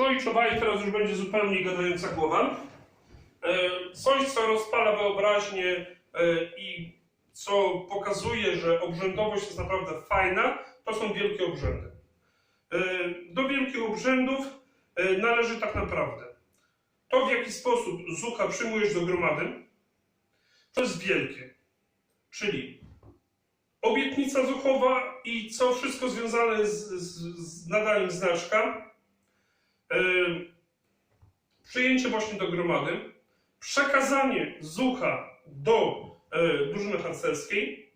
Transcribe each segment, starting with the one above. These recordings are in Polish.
Czuj, czuwaj, teraz już będzie zupełnie gadająca głowa. E, Coś, co rozpala wyobraźnię e, i co pokazuje, że obrzędowość jest naprawdę fajna, to są wielkie obrzędy. E, Do wielkich obrzędów należy tak naprawdę to, w jaki sposób zucha przyjmujesz do gromady, to jest wielkie. Czyli obietnica zuchowa i co wszystko związane z, z, z nadaniem znaczka, przyjęcie właśnie do gromady, przekazanie zucha do e, drużyny harcerskiej,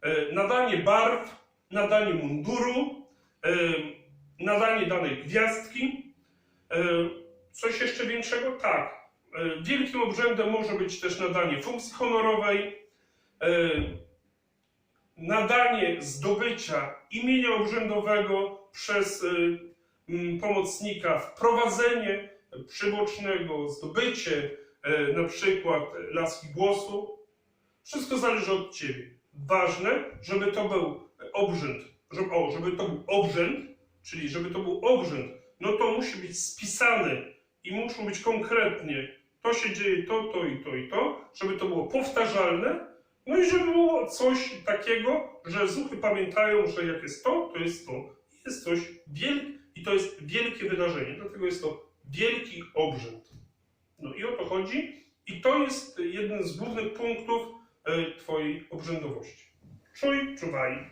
e, nadanie barw, nadanie munduru, e, nadanie danej gwiazdki. Coś jeszcze większego? Tak. Wielkim obrzędem może być też nadanie funkcji honorowej, nadanie zdobycia imienia obrzędowego przez pomocnika, wprowadzenie przybocznego, zdobycie e, na przykład laski głosu. Wszystko zależy od Ciebie. Ważne, żeby to był obrzęd, żeby, o, żeby to był obrzęd, czyli żeby to był obrzęd, no to musi być spisane i muszą być konkretnie to się dzieje to, to i to i to, żeby to było powtarzalne, no i żeby było coś takiego, że zuchy pamiętają, że jak jest to, to jest to. Jest coś wielkie i to jest wielkie wydarzenie, dlatego jest to wielki obrzęd. No i o to chodzi i to jest jeden z głównych punktów e, Twojej obrzędowości. Czuj, czuwaj.